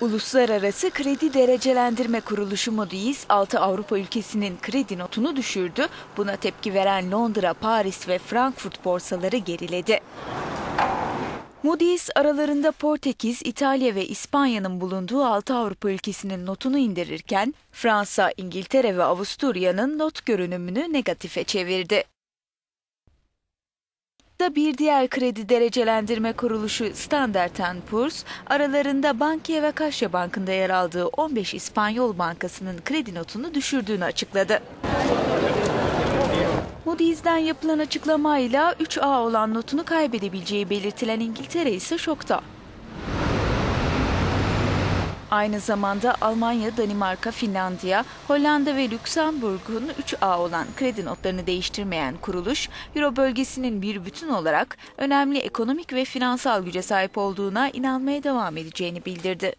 Uluslararası Kredi Derecelendirme Kuruluşu Moody's 6 Avrupa ülkesinin kredi notunu düşürdü. Buna tepki veren Londra, Paris ve Frankfurt borsaları geriledi. Moody's aralarında Portekiz, İtalya ve İspanya'nın bulunduğu 6 Avrupa ülkesinin notunu indirirken Fransa, İngiltere ve Avusturya'nın not görünümünü negatife çevirdi da bir diğer kredi derecelendirme kuruluşu Standard Poor's aralarında Bankia ve Kaşya Bank'ında yer aldığı 15 İspanyol bankasının kredi notunu düşürdüğünü açıkladı. Moody's'den yapılan açıklamayla 3A olan notunu kaybedebileceği belirtilen İngiltere ise şokta. Aynı zamanda Almanya, Danimarka, Finlandiya, Hollanda ve Lüksemburg'un 3A olan kredi notlarını değiştirmeyen kuruluş, Euro bölgesinin bir bütün olarak önemli ekonomik ve finansal güce sahip olduğuna inanmaya devam edeceğini bildirdi.